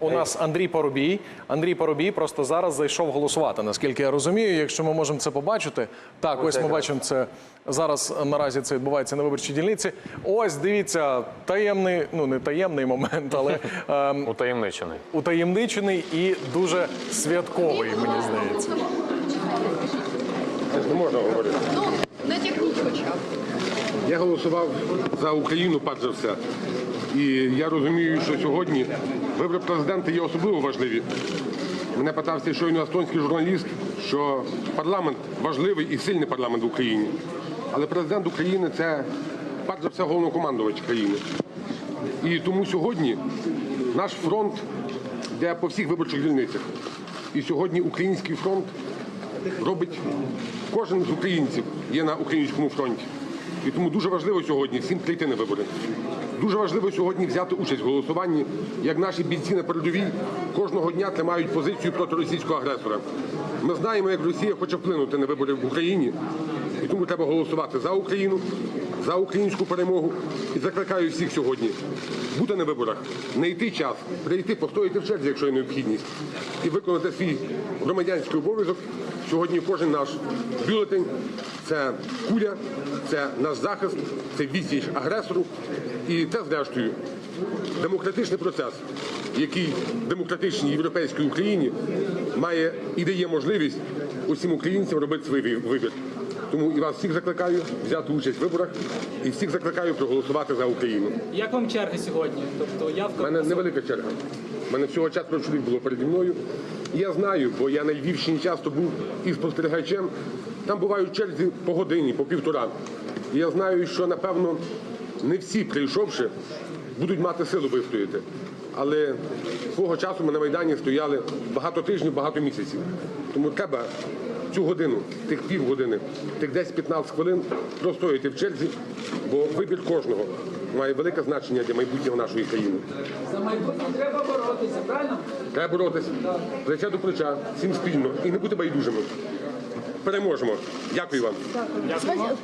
у нас Андрій Поробій. Андрій Поробій просто зараз зайшов голосувати. Наскільки я розумію, якщо ми можемо це побачити. Так, ось ми бачимо це зараз. Наразі це відбувається на виборчій дільниці. Ось дивіться, таємний, ну не таємний момент, але ем, Утаємничений. утаємничений і дуже святковий, мені здається. Це ж не можна говорити. Голосував за Україну, перш за все. І я розумію, що сьогодні вибори президента є особливо важливі. Мене питався щойно естонський журналіст, що парламент важливий і сильний парламент в Україні. Але президент України це перш за все головнокомандувач країни. І тому сьогодні наш фронт йде по всіх виборчих дільницях. І сьогодні український фронт робить кожен з українців є на українському фронті. І тому дуже важливо сьогодні всім прийти на вибори. Дуже важливо сьогодні взяти участь в голосуванні, як наші бійці на передовій кожного дня тримають позицію проти російського агресора. Ми знаємо, як Росія хоче вплинути на вибори в Україні, і тому треба голосувати за Україну, за українську перемогу. І закликаю всіх сьогодні бути на виборах, не йти час, прийти, постояти в черзі, якщо є необхідність, і виконати свій громадянський обов'язок. Сьогодні кожен наш бюлетень це куля, це наш захист, це відсіч агресору. І це, зрештою, демократичний процес, який в демократичній європейській Україні має і дає можливість усім українцям робити свій вибір. Тому і вас всіх закликаю взяти участь в виборах і всіх закликаю проголосувати за Україну. Як вам черги сьогодні? Тобто У явка мене невелика черга. У мене всього четверо чоловік було переді мною. І я знаю, бо я на Львівщині часто був і спостерігачем. Там бувають черзі по годині, по півтора. І я знаю, що напевно не всі, прийшовши, будуть мати силу вистояти. Але свого часу ми на Майдані стояли багато тижнів, багато місяців. Тому треба цю годину, тих півгодини, тих 10-15 хвилин простоїти в черзі, бо вибір кожного має велике значення для майбутнього нашої країни. за майбутнє треба боротися, правильно? Треба боротися плече до плеча, всім спільно і не бути байдужими. Переможемо. Дякую вам. Скажіть,